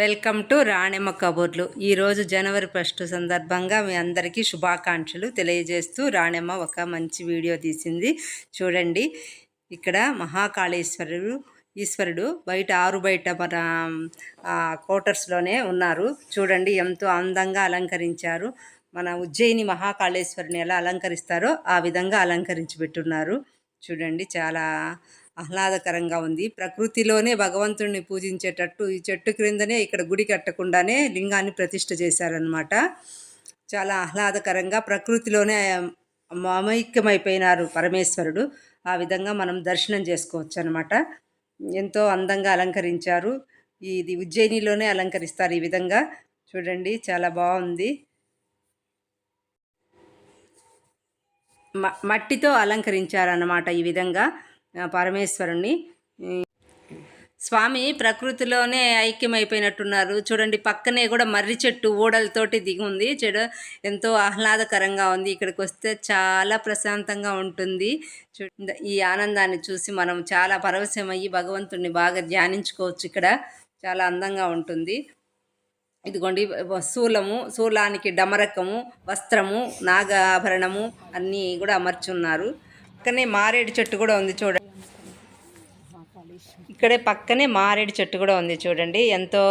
Welcome to Ranemma కబుర్లు. ఈరోజు జనవరి first సందర్భంగా మీ అందరికీ శుభాకాంక్షలు తెలియజేస్తూ రాణెమ్మ ఒక మంచి వీడియో తీసింది. చూడండి ఇక్కడ మహాకాళేశ్వరుడు ఈశ్వరుడు బయట ఆరు బయట మన క్వార్టర్స్లోనే ఉన్నారు. చూడండి ఎంతో అందంగా అలంకరించారు. మన ఉజ్జయిని మహాకాళేశ్వరుని ఎలా అలంకరిస్తారో ఆ విధంగా అలంకరించి పెట్టున్నారు. చూడండి చాలా ఆహ్లాదకరంగా ఉంది. ప్రకృతిలోనే భగవంతుడిని పూజించేటట్టు ఈ చెట్టు క్రిందనే ఇక్కడ గుడి కట్టకుండానే లింగాన్ని ప్రతిష్ఠ చేశారనమాట చాలా ఆహ్లాదకరంగా ప్రకృతిలోనే మమైక్యమైపోయినారు పరమేశ్వరుడు. ఆ విధంగా మనం దర్శనం చేసుకోవచ్చు అనమాట ఎంతో అందంగా అలంకరించారు. ఇది ఉజ్జయినిలోనే అలంకరిస్తారు ఈ విధంగా. చూడండి చాలా బాగుంది. మ- మట్టితో అలంకరించారన్నమాట ఈ విధంగా. పరమేశ్వరుణ్ణి. స్వామి ప్రకృతిలోనే ఐక్యమైపోయినట్టున్నారు. చూడండి పక్కనే కూడా మర్రి చెట్టు ఊడలతోటి దిగి ఉంది చెడు ఎంతో ఆహ్లాదకరంగా ఉంది. ఇక్కడికి వస్తే చాలా ప్రశాంతంగా ఉంటుంది. చూ- ఈ ఆనందాన్ని చూసి మనం చాలా పరవశమయ్యి భగవంతుణ్ణి బాగా ధ్యానించుకోవచ్చు ఇక్కడ. చాలా అందంగా ఉంటుంది. ఇదిగోండి శూలము శూలానికి డమరకము వస్త్రము నాగాభరణము అన్నీ కూడా అమర్చున్నారు. పక్కనే మారేడు చెట్టు కూడా ఉంది చూడండి. ఇక్కడే పక్కనే మారేడు చెట్టు కూడా ఉంది చూడండి. ఎంతో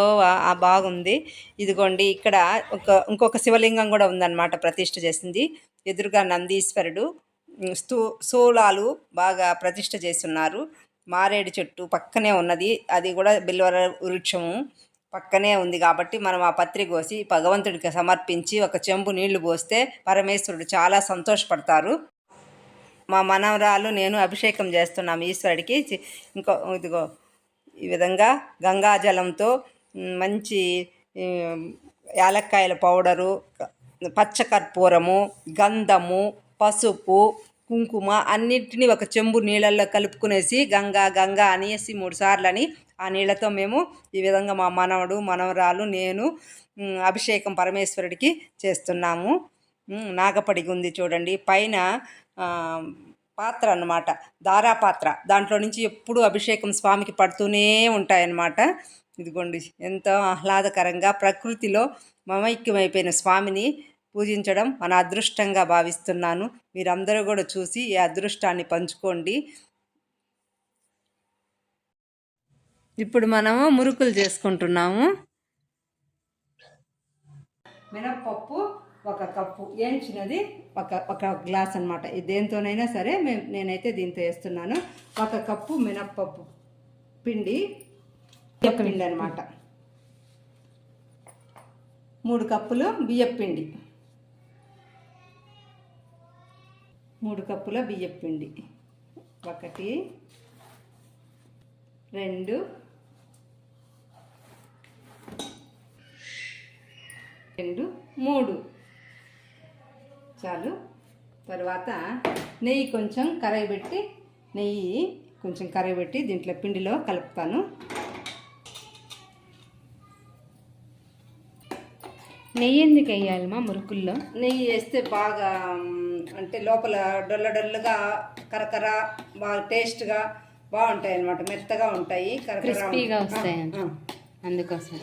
బాగుంది. ఇదిగోండి ఇక్కడ ఒక ఇంకొక శివలింగం కూడా ఉందన్నమాట ప్రతిష్ఠ చేసింది. ఎదురుగా నందీశ్వరుడు స్థూ శూలాలు బాగా ప్రతిష్ఠ చేస్తున్నారు. మారేడు చెట్టు పక్కనే ఉన్నది. అది కూడా బిల్వర వృక్షము పక్కనే ఉంది కాబట్టి మనం ఆ పత్రి కోసి భగవంతుడికి సమర్పించి ఒక చెంబు నీళ్ళు పోస్తే పరమేశ్వరుడు చాలా సంతోషపడతారు. మా మనవరాలు నేను అభిషేకం చేస్తున్నాం ఈశ్వరుడికి. ఇంకో ఇదిగో ఈ విధంగా గంగాజలంతో మంచి యాలక్కాయల పౌడరు పచ్చకర్పూరము గంధము పసుపు కుంకుమ అన్నిటిని ఒక చెంబు నీళ్ళల్లో కలుపుకునేసి గంగా గంగా అనేసి మూడు సార్లు అని ఆ నీళ్ళతో మేము ఈ విధంగా మా మనవడు మనవరాలు నేను అభిషేకం పరమేశ్వరుడికి చేస్తున్నాము. నాగపడిగి ఉంది చూడండి. పైన పాత్ర అన్నమాట. దారా పాత్ర. దాంట్లో నుంచి ఎప్పుడు అభిషేకం స్వామికి పడుతూనే ఉంటాయన్నమాట. ఇదిగోండి ఎంతో ఆహ్లాదకరంగా ప్రకృతిలో మమైక్యమైపోయిన స్వామిని పూజించడం మన అదృష్టంగా భావిస్తున్నాను. మీరందరూ కూడా చూసి ఈ అదృష్టాన్ని పంచుకోండి. ఇప్పుడు మనము మురుకులు చేసుకుంటున్నాము. మినప్పప్పు ఒక కప్పు ఏంచినది ఒక ఒక గ్లాస్ అనమాట దేంతోనైనా సరే మేము నేనైతే దీంతో వేస్తున్నాను. ఒక కప్పు మినప్పప్పు పిండి పిండి అనమాట మూడు కప్పులు బియ్యం పిండి. మూడు కప్పుల బియ్యం పిండి. ఒకటి రెండు రెండు మూడు. చాలు తర్వాత నెయ్యి కొంచెం కరగబెట్టి నెయ్యి కొంచెం కరగబెట్టి దీంట్లో పిండిలో కలుపుతాను. నెయ్యి ఎందుకు వేయాలమ్మా మురుకుల్లో? నెయ్యి వేస్తే బాగా అంటే లోపల డొల్ల డొల్లగా కరకర బాగా టేస్ట్గా బాగుంటాయి అన్నమాట మెత్తగా ఉంటాయి క్రిస్పీగా. వస్తాయి. అందుకోసం.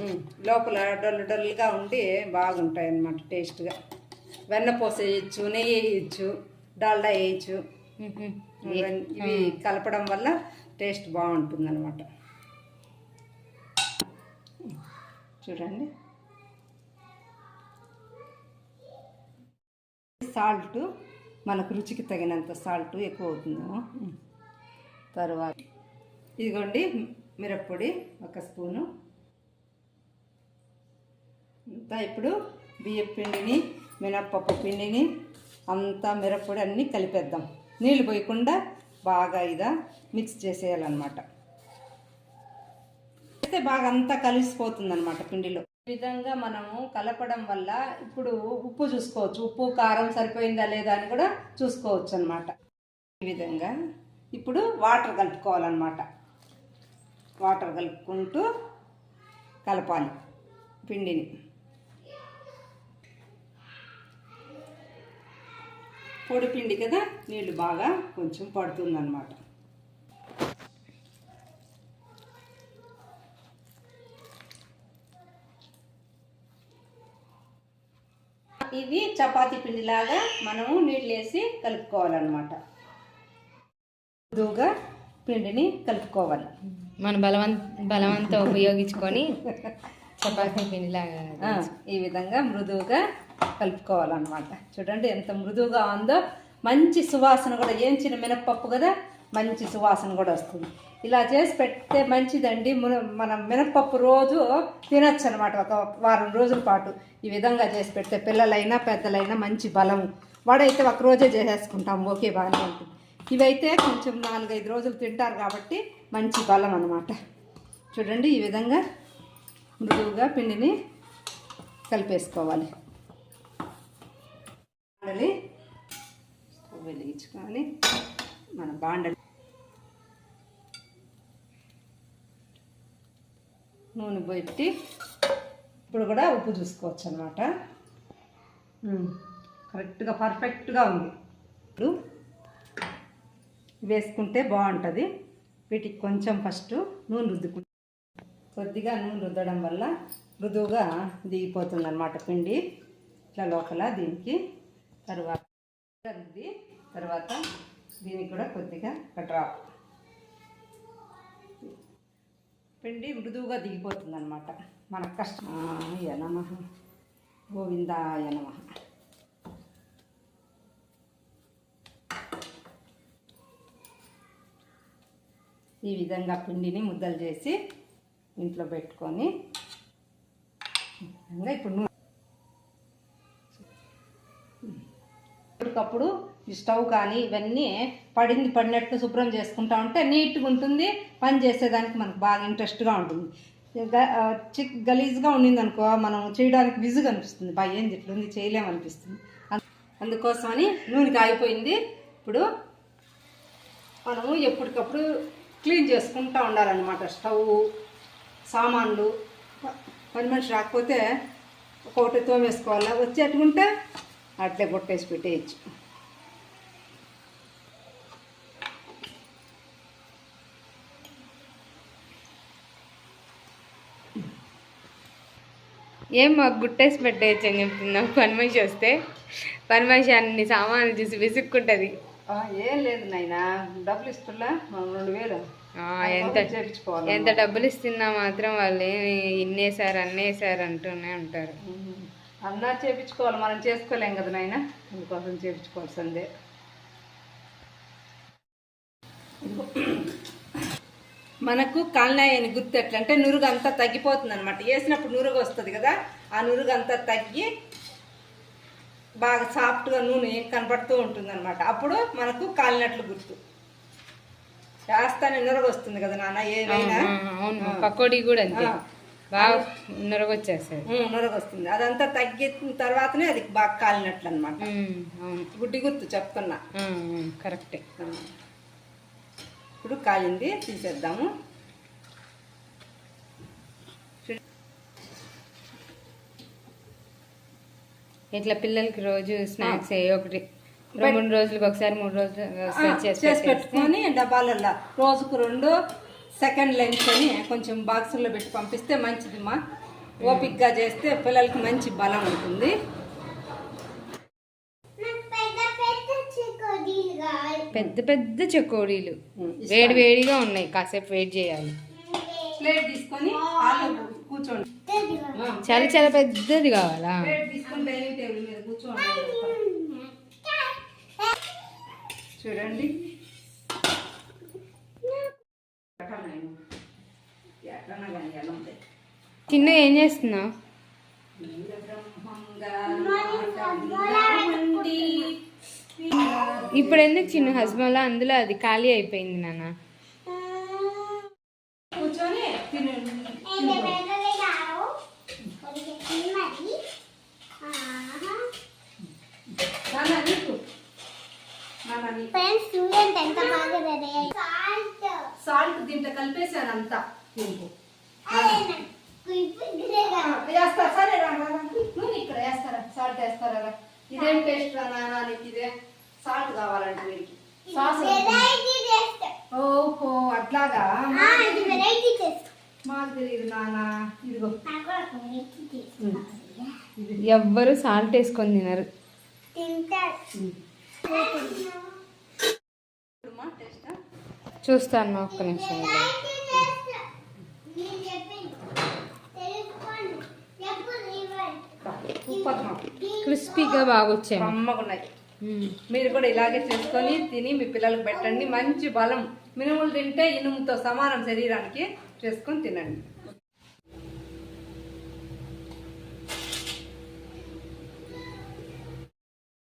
లోపల డొల్లు డొల్లుగా ఉండి బాగుంటాయి అన్నమాట టేస్ట్గా. వెన్నపూస వేయచ్చు నెయ్యి వేయచ్చు డాల్డా వేయచ్చు. ఇవి కలపడం వల్ల టేస్ట్ బాగుంటుంది అనమాట చూడండి. సాల్ట్ మనకు రుచికి తగినంత సాల్ట్ ఎక్కువ అవుతుందేమో. తర్వాత ఇదిగోండి మిరప్పొడి ఒక స్పూను. అంతా ఇప్పుడు బియ్యం పిండిని మినప్పప్పు పిండిని అంతా మిరప్పొడి అన్నీ కలిపేద్దాం. నీళ్ళు పోయకుండా బాగా ఇదా మిక్స్ చేసేయాలన్నమాట. అయితే బాగా అంతా కలిసిపోతుంది అనమాట పిండిలో. ఈ విధంగా మనము కలపడం వల్ల ఇప్పుడు ఉప్పు చూసుకోవచ్చు. ఉప్పు కారం సరిపోయిందా లేదా అని కూడా చూసుకోవచ్చు అనమాట ఈ విధంగా ఇప్పుడు వాటర్ కలుపుకోవాలన్నమాట. వాటర్ కలుపుకుంటూ కలపాలి పిండిని. పొడిపిండి కదా నీళ్ళు బాగా కొంచెం పడుతుందన్నమాట. ఇది పిండి పిండిలాగా మనము నీళ్ళు వేసి కలుపుకోవాలన్నమాట. మృదువుగా పిండిని కలుపుకోవాలి. మన బలవంత బలవంతం ఉపయోగించుకొని చపాతీ పిండిలాగా ఈ విధంగా మృదువుగా కలుపుకోవాలన్నమాట. చూడండి ఎంత మృదువుగా ఉందో. మంచి సువాసన కూడా ఏంచిన మినప్పప్పు కదా మంచి సువాసన కూడా వస్తుంది. ఇలా చేసి పెడితే మంచిదండి. మన- మనం మినప్పప్పు రోజు తినచ్చు అనమాట ఒక వారం రోజుల పాటు ఈ విధంగా చేసి పెడితే పిల్లలైనా పెద్దలైనా మంచి బలం. వాడైతే ఒక రోజే చేసేసుకుంటాం. ఓకే బాగానే ఉంటుంది. ఇవైతే కొంచెం నాలుగైదు రోజులు తింటారు కాబట్టి మంచి బలం అన్నమాట. చూడండి ఈ విధంగా మృదువుగా పిండిని కలిపేసుకోవాలి. బాండలి. స్టవ్ వెలిగించుకొని మన బాండలి. నూనె పెట్టి ఇప్పుడు కూడా ఉప్పు చూసుకోవచ్చు అనమాట కరెక్ట్గా పర్ఫెక్ట్గా ఉంది. ఇప్పుడు వేసుకుంటే బాగుంటుంది. వీటికి కొంచెం ఫస్ట్ నూనె రుద్దుకుంటాం కొద్దిగా నూనె రుద్దడం వల్ల మృదువుగా దిగిపోతుంది అనమాట పిండి. ఇట్లా లోపల దీనికి తర్వాత రుద్ది తర్వాత దీనికి కూడా కొద్దిగా ఒక డ్రాప్ పిండి మృదువుగా దిగిపోతుంది అనమాట మనకు కష్టం ఎనమ గోవిందా ఎనమ ఈ విధంగా పిండిని ముద్దలు చేసి ఇంట్లో పెట్టుకొని ఇంకా ఇప్పుడు నూనె. ఎప్పటికప్పుడు ఈ స్టవ్ కానీ ఇవన్నీ పడింది పడినట్టు శుభ్రం చేసుకుంటా ఉంటే నీట్గా ఉంటుంది పని చేసేదానికి మనకు బాగా ఇంట్రెస్ట్గా ఉంటుంది. గ- చిక్ గలీజ్గా ఉండింది అనుకో మనం చేయడానికి విజుగా అనిపిస్తుంది. భయ ఏంది ఇట్లుంది చేయలేమనిపిస్తుంది అందుకోసమని నూనె కాగిపోయింది ఇప్పుడు మనము ఎప్పటికప్పుడు క్లీన్ చేసుకుంటూ ఉండాలన్నమాట స్టవ్ సామాన్లు పని మనిషి రాకపోతే ఒకటి తోమేసుకోవాలా? వచ్చేట్టుకుంటే అట్లే కొట్టేసి పెట్టేయచ్చు. ఏం మాకు గుట్టేసి పెట్టేయచ్చు అని చెప్తున్నాం. పని మనిషి వస్తే పని మనిషి అన్ని సామాన్లు చూసి విసుక్కుంటుంది. ఏం లేదు నాయన. డబ్బులు ఇస్తున్నా. రెండు వేలు. ఎంత ఎంత డబ్బులు ఇస్తున్నా మాత్రం వాళ్ళు ఇన్నేసారు అన్నేసారు అంటూనే ఉంటారు. అన్నా చేపించుకోవాలి మనం చేసుకోలేం కదా నాయన? అందుకోసం చేపించుకోవాల్సిందే. మనకు కాలనాయని గుర్తు ఎట్లా అంటే నురుగు అంతా తగ్గిపోతుంది అనమాట వేసినప్పుడు నురుగు వస్తుంది కదా ఆ నురుగు అంతా తగ్గి బాగా సాఫ్ట్గా నూనె కనపడుతూ ఉంటుంది అనమాట అప్పుడు మనకు కాలినట్లు గుర్తు. చేస్తానే నురగ వస్తుంది కదా నాన్న ఏమైనా అవును పకోడీ కూడా అంతే. బాగా నురగొచ్చేస్తుంది ఉమ్, నురగ వస్తుంది అదంతా తగ్గిన తర్వాతనే అది బాగా కాలినట్లు అనమాట గుడ్డి గుర్తు చెప్తున్నా. కరెక్టే. ఇప్పుడు కాలింది తీసేద్దాము. ఇట్లా పిల్లలకి రోజు స్నాక్స్ ఏ ఒకటి. రెండు మూడు రోజులకి ఒకసారి మూడు రోజులు చేసి పెట్టుకొని డబ్బాలలో రోజుకు రెండు సెకండ్ లెన్స్ అని కొంచెం బాక్సుల్లో పెట్టి పంపిస్తే మంచిదిమ్మా. ఓపిక్గా చేస్తే పిల్లలకి మంచి బలం ఉంటుంది. పెద్ద పెద్ద చెకోడీలు. వేడి వేడిగా ఉన్నాయి కాసేపు వెయిట్ చేయాలి. ప్లేట్ తీసుకొని కూర్చోండి. చాలా చాలా పెద్దది కావాలా? ప్లేట్ తీసుకొని డైనింగ్ టేబుల్ మీద కూర్చోండి. చూడండి. చిన్న ఏం చేస్తున్నావు? ఇప్పుడు ఎందుకు చిన్న హస్బెండ్ అందులో అది ఖాళీ అయిపోయింది నాన్న. కూర్చొని తిను నాన్న నీకు నీకు ఫ్రెండ్స్ చూడండి ఎంత బాగా రెడీ సాల్ట్ సాల్ట్ దీంట్లో కలిపేసాను అంతా వేస్తా సరే రా. నువ్వు ఇక్కడ వేస్తారా? సాల్ట్ వేస్తారా. ఇదేం టేస్ట్ రా నాన్న? నీకు ఇదే సాల్ట్ కావాలంటే వీరికి సాస్ ఓహో అట్లాగా? ఆ, ఇది వెరైటీ చేస్తా మాకు తెలియదు నాన్న. ఇదిగో. నాకు ఎవ్వరు సాల్ట్ వేసుకొని తినరు. తింటారు. చూస్తాను ఒక్క నిమిషం క్రిస్పీగా బాగా వచ్చాయి కమ్మగున్నాయి మీరు కూడా ఇలాగే చేసుకొని తిని మీ పిల్లలకు పెట్టండి. మంచి బలం. మినుములు తింటే ఇనుముతో సమానం శరీరానికి చేసుకొని తినండి.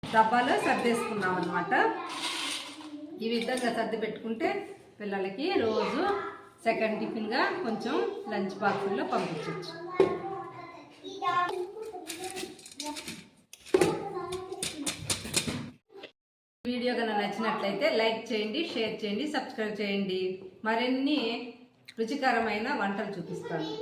డబ్బాలో సర్దేసుకున్నాం అనమాట ఈ విధంగా సర్ది పెట్టుకుంటే పిల్లలకి రోజు సెకండ్ టిఫిన్గా కొంచెం లంచ్ బాక్సుల్లో పంపించవచ్చు వీడియో కనుక నచ్చినట్లయితే లైక్ చేయండి షేర్ చేయండి సబ్స్క్రైబ్ చేయండి. మరిన్ని రుచికరమైన వంటలు చూపిస్తాను.